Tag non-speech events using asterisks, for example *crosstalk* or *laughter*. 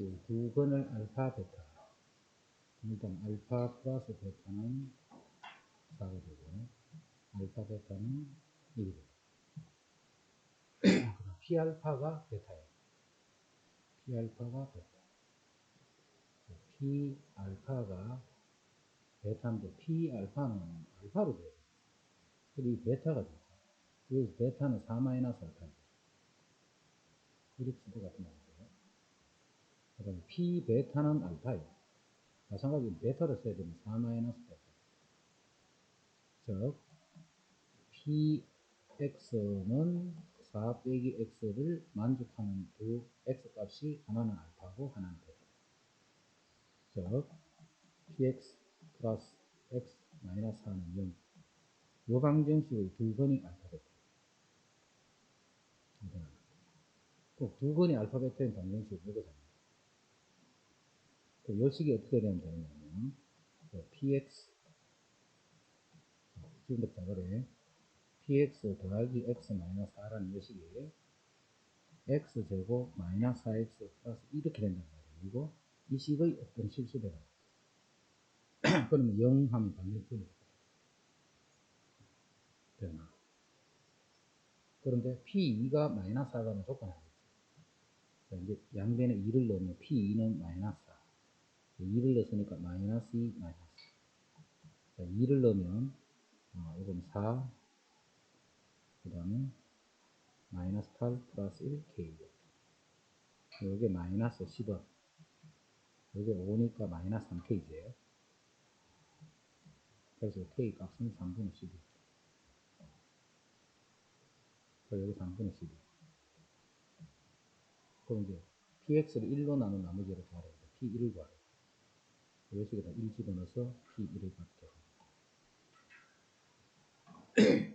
방정식의 두 근을 알파, 베타. 일단 알파 플러스 베타는 4가 되고, 알파, 베타는 1이 되고. *clears throat* 그럼 P알파가 베타예요. P알파가 베타. P알파가 베타인데 P알파는 알파로 돼요. 그리고 이 베타가 되죠. 그래서 베타는 4-알파입니다. 이렇게 쓸것 같은 말이에요. 그 다음에 P 베타는 알파예요. 마찬가지로 베타를 써야 되면 4 마이너스 베타. 즉, PX는 4 빼기 X를 만족하는 두 X 값이 하나는 알파고 하나는 베타. 즉, PX 플러스 X 마이너스 4는 0. 요 방정식의 두 근이 알파 베타. 꼭두 근이 알파 베타인 방정식을 읽어줍니다. 그 요식이 어떻게 되면 되냐면 그 px 지금부터 그래 px 더하기 x 마이너스 4라는 요식이 x제곱 마이너스 4x 플러스 이렇게 된단 말이에요. 이거 이 식의 어떤 실수배가 *clears throat* 그러면 0 하면 반대편이 되나? 그런데 p2가 마이너스 4가는 조건이 있어요. 이제 양변에 2를 넣으면 p2는 마이너스 4 2를 넣었으니까 마이너스 2, 마이너스. 자, 2를 넣으면, 어, 이건 4, 그 다음에 마이너스 8 플러스 1, K. 여기 마이너스 10원. 여기 5니까 마이너스 3K죠. 그래서 K 값은 3분의 12. 여기 3분의 12. 그럼 이제 PX를 1로 나눈 나머지를 구하래요. P1을 구하래요. 여기에다 1 집어넣어서 P1을 받게. *clears throat*